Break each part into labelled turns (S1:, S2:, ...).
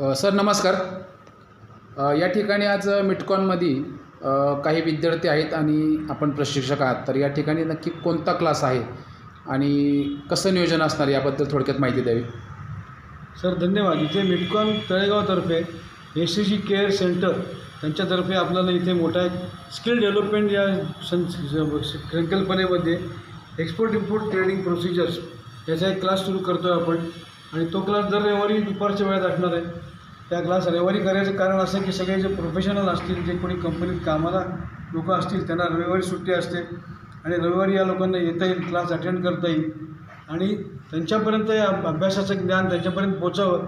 S1: Sir नमस्कार. या ठिकाणी आज मिटकॉनमध्ये काही विद्यार्थी आहेत आणि आपण प्रशिक्षक आहात. तर या ठिकाणी नक्की कोणता क्लास आहे आणि कसं नियोजन असणार याबद्दल थोडक्यात माहिती द्यावी.
S2: सर धन्यवाद. इथे मिटकॉन तळेगावतर्फे S C G care centre त्यांच्यातर्फे आपल्याला इथे मोठा एक स्किल डेव्हलपमेंट या सं संकल्पनेमध्ये एक्सपोर्ट इम्पोर्ट ट्रेडिंग प्रोसिजर्स याचा एक क्लास सुरू करतो आहे आपण. आणि तो क्लास दर रविवारी दुपारच्या वेळात असणार आहे. त्या क्लास रविवारी करायचं कारण असं की सगळे जे प्रोफेशनल असतील जे कोणी कंपनीत कामाला लोक असतील त्यांना रविवारी सुट्टी असते. आणि रविवारी या लोकांना येता येईल क्लास अटेंड करता येईल. आणि त्यांच्यापर्यंत या अभ्यासाचं ज्ञान त्यांच्यापर्यंत पोचावं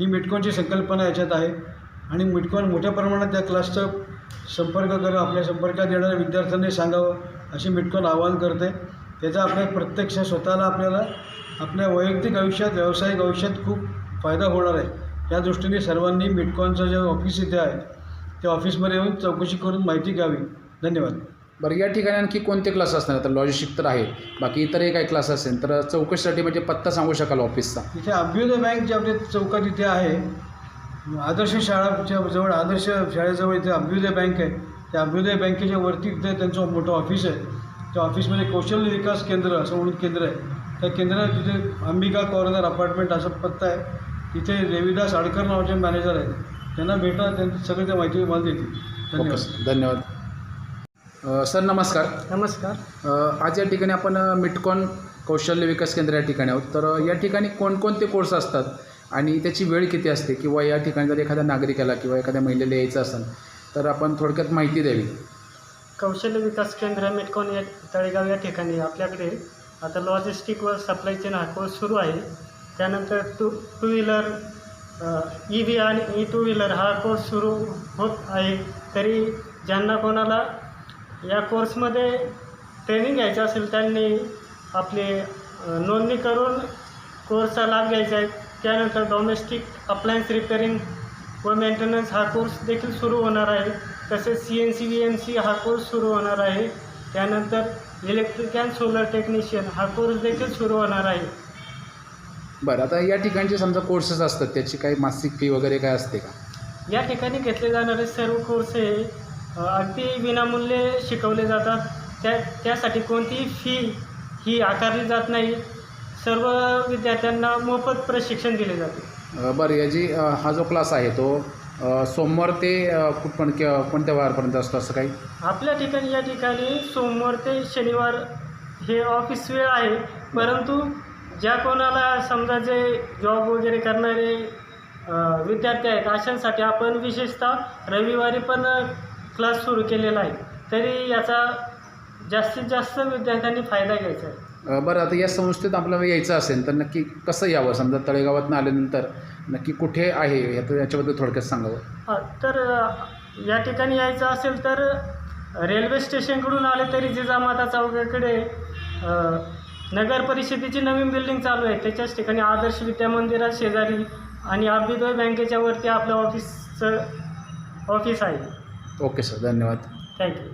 S2: ही मिटकॉनची संकल्पना याच्यात आहे. आणि मिटकॉन मोठ्या प्रमाणात त्या क्लासचा संपर्क करावं आपल्या संपर्कात येणाऱ्या विद्यार्थ्यांनी सांगावं अशी मिटकॉन आवाहन करते. त्याचा आपल्या प्रत्यक्ष स्वतःला आपल्याला आपल्या वैयक्तिक आयुष्यात व्यावसायिक आयुष्यात खूप फायदा होणार आहे. या दृष्टीने सर्वांनी मिटकॉनचं जे ऑफिस इथे आहे त्या ऑफिसमध्ये येऊन चौकशी करून माहिती घ्यावी. धन्यवाद.
S1: बरं या ठिकाणी आणखी कोणते क्लास असणार तर लॉजिस्टिक तर आहे. बाकी इतरही काही क्लास असेल तर चौकशीसाठी म्हणजे पत्ता सांगू शकाल ऑफिसचा
S2: इथे अभ्युदय बँक जे आपल्या चौकात इथे आहे आदर्श शाळाच्या जवळ आदर्श शाळेजवळ इथे अभ्युदय बँक आहे. त्या अभ्युदय बँकेच्या वरती इथे त्यांचं मोठं ऑफिस आहे. त्या ऑफिसमध्ये कौशल्य विकास केंद्र असं म्हणून केंद्र आहे. त्या केंद्रात तिथे अंबिका कॉर्नर अपार्टमेंट असा पत्ता आहे. तिथे देवीदास आडकर नावाचे मॅनेजर आहेत. त्यांना भेटा त्यांची सगळी त्या माहिती मला देतील. धन्यवाद.
S1: सर. धन्यवाद. सर नमस्कार.
S3: नमस्कार.
S1: आज या ठिकाणी आपण मिटकॉन कौशल्य विकास केंद्र या ठिकाणी आहोत. तर या ठिकाणी कोणकोणते कोर्स असतात? आणि त्याची वेळ किती असते? किंवा या ठिकाणी जर एखाद्या नागरिकाला किंवा एखाद्या महिलेला यायचं असेल तर आपण थोडक्यात माहिती द्यावी.
S3: कौशल्य विकास केंद्र मेटकॉन या तळेगाव या ठिकाणी आपल्याकडे आता लॉजिस्टिक व सप्लाय चेन हा कोर्स सुरू आहे. त्यानंतर two two wheeler E V आणि ई टू व्हीलर हा कोर्स सुरू होत आहे. तरी ज्यांना कोणाला या कोर्समध्ये ट्रेनिंग घ्यायचं असेल त्यांनी आपली नोंदणी करून कोर्सचा लाभ घ्यायचा आहे. त्यानंतर डॉमेस्टिक अप्लायन्स रिपेअरिंग व मेंटेनन्स हा कोर्स देखील सुरू होणार आहे. तसेच C N C V N C हा कोर्स सुरू होणार आहे. त्यानंतर इलेक्ट्रिक अँड सोलर टेक्निशियन हा कोर्स देखील सुरू होणार आहे.
S1: बरं आता या ठिकाणचे समजा कोर्सेस असतात त्याची काही मासिक फी वगैरे काय असते का?
S3: या ठिकाणी घेतले जाणारे सर्व कोर्स हे अ, अगदी विनामूल्य शिकवले जातात. त्या त्यासाठी कोणतीही फी ही आकारली जात नाही. सर्व विद्यार्थ्यांना मोफत प्रशिक्षण दिले जाते.
S1: अ, बरं याची अ, हा जो क्लास आहे तो अ, सोमवार ते अ, कुठपण किंवा कोणत्या वारपर्यंत असतो असं काही?
S3: आपल्या ठिकाणी या ठिकाणी सोमवार ते शनिवार हे ऑफिस वेळ आहे. परंतु ज्या कोणाला समजा जे जॉब वगैरे करणारे अ, विद्यार्थी आहेत अशांसाठी आपण विशेषतः रविवारी पण क्लास सुरू केलेला आहे. तरी याचा जास्तीत जास्त विद्यार्थ्यांनी फायदा घ्यायचा आहे.
S1: बरं आता या संस्थेत आपल्याला यायचं असेल तर नक्की कसं यावं? समजा तळेगावातनं आल्यानंतर नक्की कुठे आहे? यात याच्याबद्दल थोडक्यात सांगावं.
S3: हा, तर या ठिकाणी यायचं असेल तर रेल्वे स्टेशनकडून आले तरी जिजामाता चौकाकडे नगर परिषदेची नवीन बिल्डिंग चालू आहे. त्याच्याच ठिकाणी आदर्श विद्या मंदिरात शेजारी आणि अभ्युदय बँकेच्या वरती आपलं ऑफिसचं ऑफिस आहे.
S1: ओके सर धन्यवाद.
S3: Thank you.